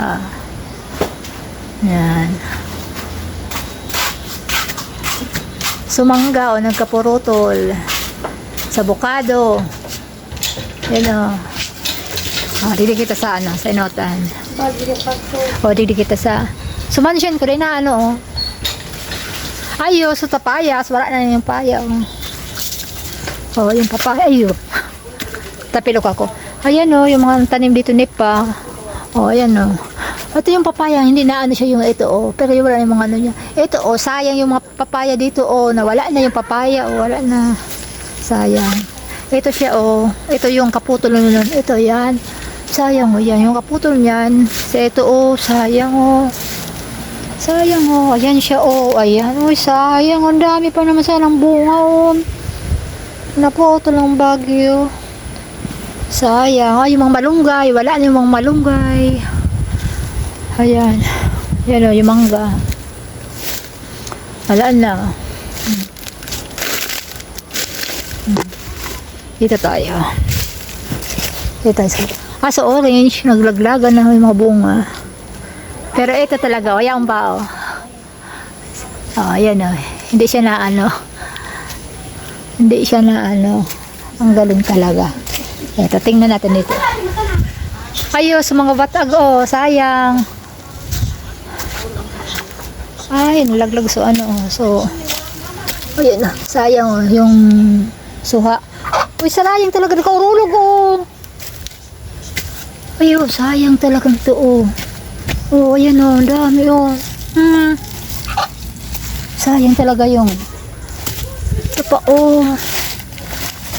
Ah. Yan. Sumangga o nagkapurutol. Sa bukado. Yan o. Oh, dili kita sa ano, sa inotan. O, dili kita sa... Sumansyon ko rin na ano, oh. Ayo, sa tapayas. Wala na yung paya, oh. Oh, yung papaya, ayo. Tapilok ako. Ayan, oh, yung mga tanim dito nipa. Oh, ayan, oh. Ito yung papaya, hindi na ano siya yung ito, oh. Pero yung wala yung mga ano niya. Ito, oh, sayang yung mga papaya dito, oh. Nawala na yung papaya, oh. Wala na. Sayang. Ito siya, oh. Ito yung kaputol nun. Ito, yan. Sayang, oh, yan. Yung kaputol niyan. Sa ito, oh. Sayang, oh. Sayang, oh. Ayan siya, oh. Ayan, oh. Sayang. Ang dami pa naman sanang bunga, oh. Naputol ang bagyo. Sayang. Ay, yung mga malunggay. Wala na yung mga malunggay. Ayan. Yan o, yung mangga. Wala na. Hmm. Hmm. Dito tayo. Dito tayo sa... Ah, sa orange, naglaglagan na yung mga bunga. Pero ito talaga, o, yan ba, o. Oh, ayan o. Hindi siya na ano. Hindi siya na ano. Ang galing talaga. Ito, tingnan natin dito. Ayos, mga batag, oh, sayang. Ay, nalaglag so ano, oh, so, ayun na, sayang, oh, yung suha. Uy, sayang talaga, nakaurulog, oh. Ayun, sayang talaga ito, oh. Oh, ayan, oh, dami, oh. Hmm. Sayang talaga yung, ito pa, oh.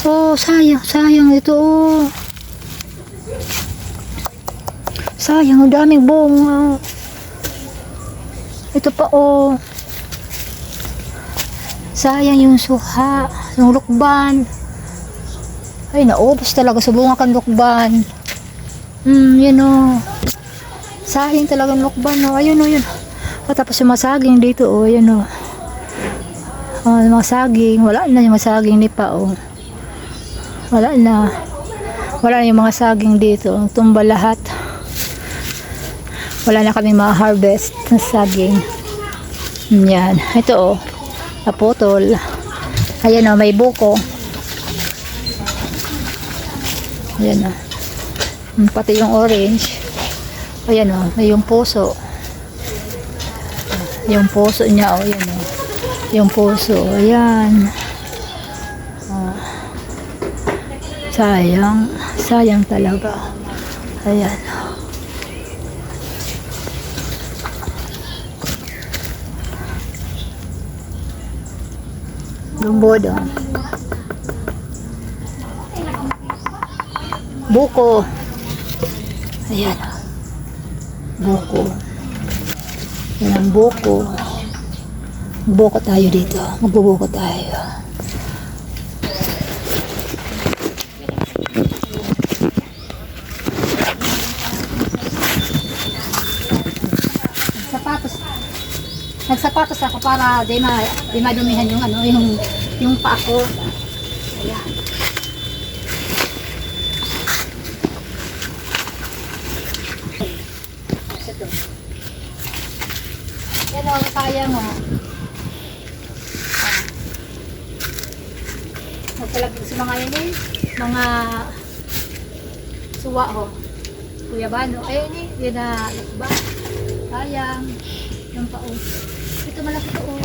Oh, sayang, sayang ito, oh. Sayang, ang daming bunga. Ito pa, oh. Sayang yung suha, yung lukban. Ay, naubos talaga sa bunga kan lukban. Hmm, yun, oh. Sayang talaga yung lukban, oh. Ayun, oh, yun. Oh, tapos yung masaging dito, oh. Yun, oh. Oh, yung mga saging. Wala na yung mga saging ni pa, oh. Wala na. Wala na yung mga saging dito. Tumba lahat wala na kaming ma-harvest ng saging. Yan. Ito oh. Naputol. Ayan oh, may buko. Ayan oh. Hmm, Pati yung orange. Ayan oh, may yung puso. Yung puso niya oh, yan oh. Yung puso. Ayan. Ah. Sayang. Sayang talaga. Ayan. Lumbodo. Buko. Ayan. Buko. Yan ang buko. Buko tayo dito. Magbubuko tayo. Sapatos. Nagsapatos ako para di ma di madumihan yung ano, yung yung paa ko. Ayan. Yan o, sayang o. Magpalagdag sa mga yun eh. Mga suwa ho. Kuya Bano. Ayun eh. Yun na. Ba? Sayang. Yung pao. Ito malaki to oh.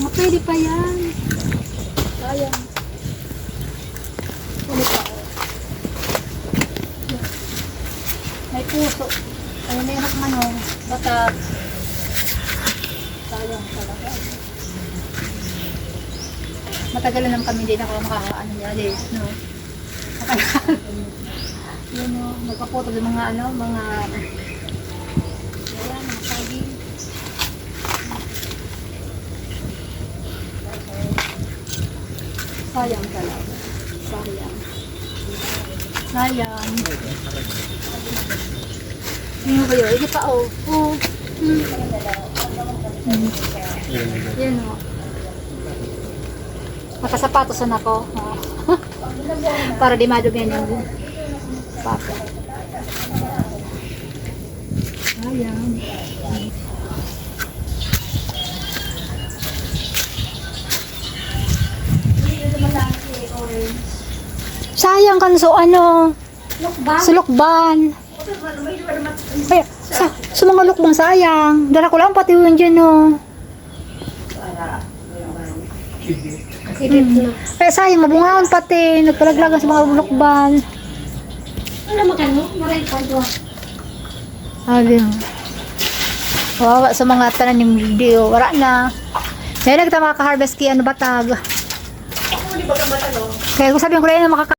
Mga pwede pa yan. Sayang. Ano pa oh. May puso. Ayun na yung hakman oh. Batag. Sayang. Matagal naman kami din ako makakaano niya. Alis, no? Matagal. Yun o, magpapoto ng mga ano, mga ayan, mga saging. Sayang talaga. Sayang. Sayang. Ano ba yun? Hindi pa oh. Oh. Hmm. Hmm. Yan o. Nakasapatos na ako. Oh. Para di madumihan yung Papa. Sayang kan so ano, sulukban. Ay, sa, sa mga lukbang sayang. Dala ko lang pati yun dyan, no. Hmm. Kaya sayang, mabungaon pati. Nagpalaglagan sa mga lukban. Ano magano? Maray pa. Sabi mo. Wawa sa mga tanim video. Wala na. Kaya nagtama ka-harvest kaya ano batag. Kaya kung sabi ko rin na makaka